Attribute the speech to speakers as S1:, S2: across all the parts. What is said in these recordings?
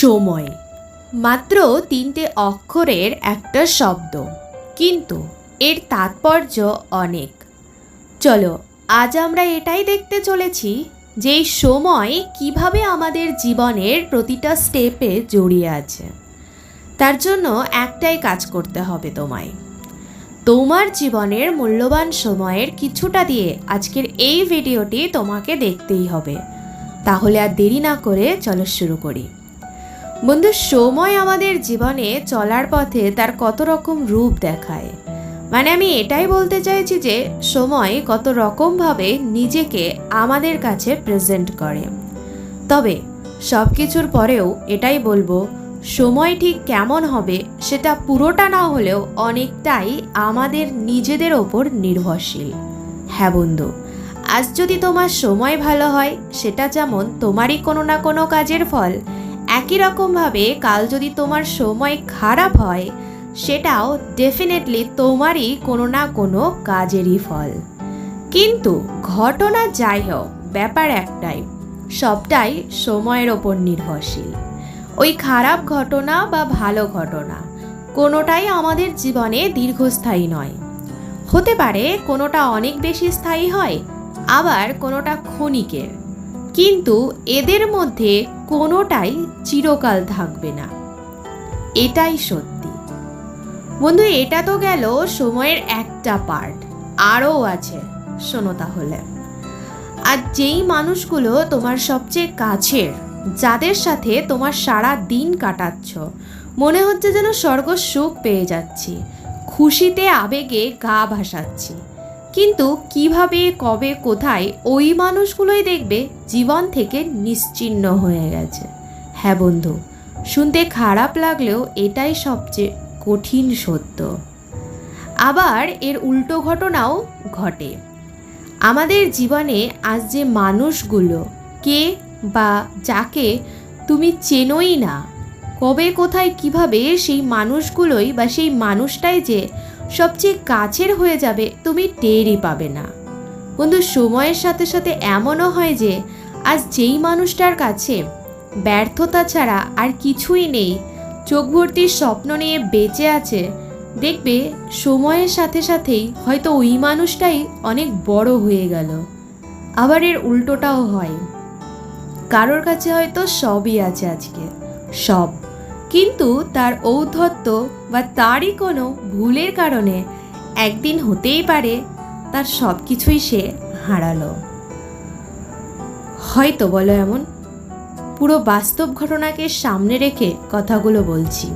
S1: সময়। মাত্র তিনটে অক্ষরের একটা শব্দ। কিন্তু এর তাৎপর্য অনেক। চলো, আজ আমরা এটাই দেখতে চলেছি যে সময় কীভাবে আমাদের জীবনের প্রতিটা স্টেপে জড়িয়ে আছে। তার জন্য একটাই কাজ করতে হবে তোমায়। তোমার জীবনের মূল্যবান সময়ের কিছুটা দিয়ে আজকের এই ভিডিওটি তোমাকে দেখতেই হবে। তাহলে আর দেরি না করে চলো শুরু করি। বন্ধু, সময় আমাদের জীবনে চলার পথে তার কত রকম রূপ দেখায়। মানে আমি এটাই বলতে চাইছি যে, সময় কত রকমভাবে নিজেকে আমাদের কাছে প্রেজেন্ট করে। তবে সব কিছুর পরেও এটাই বলব, সময় ঠিক কেমন হবে সেটা পুরোটা না হলেও অনেকটাই আমাদের নিজেদের ওপর নির্ভরশীল। হ্যাঁ বন্ধু, আজ যদি তোমার সময় ভালো হয়, সেটা যেমন তোমারই কোনো না কোনো কাজের ফল একই রকমভাবে কাল যদি তোমার সময় খারাপ হয়, সেটাও ডেফিনেটলি তোমারই কোনো না কোনো কাজেরই ফল। কিন্তু ঘটনা যাই হোক ব্যাপার একটাই, সবটাই সময়ের ওপর নির্ভরশীল। ওই খারাপ ঘটনা বা ভালো ঘটনা, কোনোটাই আমাদের জীবনে দীর্ঘস্থায়ী নয়। হতে পারে কোনোটা অনেক বেশি স্থায়ী হয়, আবার কোনোটা ক্ষণিকের। কিন্তু এদের মধ্যে কোনোটাই চিরকাল থাকবে না। এটাই সত্যি। বন্ধু, এটা তো গেল সময়ের একটা পার্ট আরও আছে, শোনো তাহলে। আর যেই মানুষগুলো তোমার সবচেয়ে কাছের, যাদের সাথে তোমার সারা দিন কাটাচ্ছ, মনে হচ্ছে যেন স্বর্গ সুখ পেয়ে যাচ্ছি, খুশিতে আবেগে গা ভাসাচ্ছি। কিন্তু কীভাবে, কবে, কোথায় ওই মানুষগুলোই দেখবে জীবন থেকে নিশ্চিন্ন হয়ে গেছে। হ্যাঁ বন্ধু, শুনতে খারাপ লাগলেও এটাই সবচেয়ে কঠিন সত্য। আবার এর উল্টো ঘটনাও ঘটে। আমাদের জীবনে আজ যে মানুষগুলো, কে বা যাকে তুমি চেনোই না কবে, কোথায়, কীভাবে সেই মানুষগুলোই বা সেই মানুষটাই যে সবচেয়ে কাছের হয়ে যাবে, তুমি টেরই পাবে না। বন্ধু, সময়ের সাথে সাথে এমনও হয় যে, আজ যেই মানুষটার কাছে ব্যর্থতা ছাড়া আর কিছুই নেই, চোখ ভর্তি স্বপ্ন নিয়ে বেঁচে আছে, দেখবে সময়ের সাথে সাথেই হয়তো ওই মানুষটাই অনেক বড় হয়ে গেল। আবার এর উল্টোটাও হয়। কারোর কাছে হয়তো সবই আছে আজকে, সব। কিন্তু তার ঔদ্ধত্য বা তারই কোনো ভুলের কারণে একদিন হতেই পারে, তার সব কিছুই সে হারালো। হয়তো বলো এমন, পুরো বাস্তব ঘটনাকে সামনে রেখে কথাগুলো বলছি।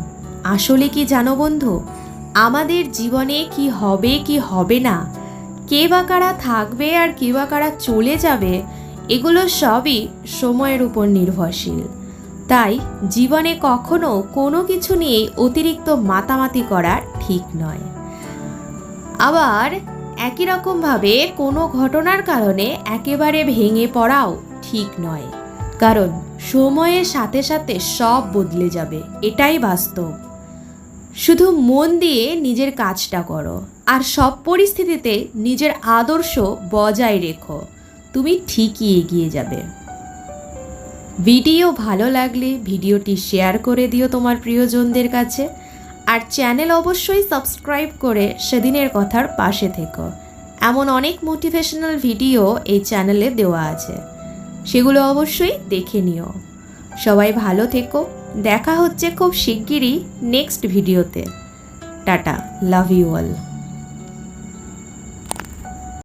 S1: আসলে কি জানো বন্ধু, আমাদের জীবনে কি হবে কি হবে না, কে বা কারা থাকবে আর কে বা কারা চলে যাবে, এগুলো সবই সময়ের উপর নির্ভরশীল। তাই জীবনে কখনো কোনো কিছু নিয়ে অতিরিক্ত মাতামাতি করা ঠিক নয়। আবার একই রকমভাবে কোনো ঘটনার কারণে একেবারে ভেঙে পড়াও ঠিক নয়। কারণ সময়ের সাথে সাথে সব বদলে যাবে, এটাই বাস্তব। শুধু মন দিয়ে নিজের কাজটা করো, আর সব পরিস্থিতিতে নিজের আদর্শ বজায় রেখো। তুমি ঠিকই এগিয়ে যাবে। ভিডিও ভালো লাগলে ভিডিওটি শেয়ার করে দিও তোমার প্রিয়জনদের কাছে। আর চ্যানেল অবশ্যই সাবস্ক্রাইব করে সেদিনের কথার পাশে থেকো। এমন অনেক মোটিভেশনাল ভিডিও এই চ্যানেলে দেওয়া আছে। সেগুলো অবশ্যই দেখে নিও। সবাই ভালো থেকো। দেখা হচ্ছে খুব শিগগিরই নেক্সট ভিডিওতে। Tata, love you all.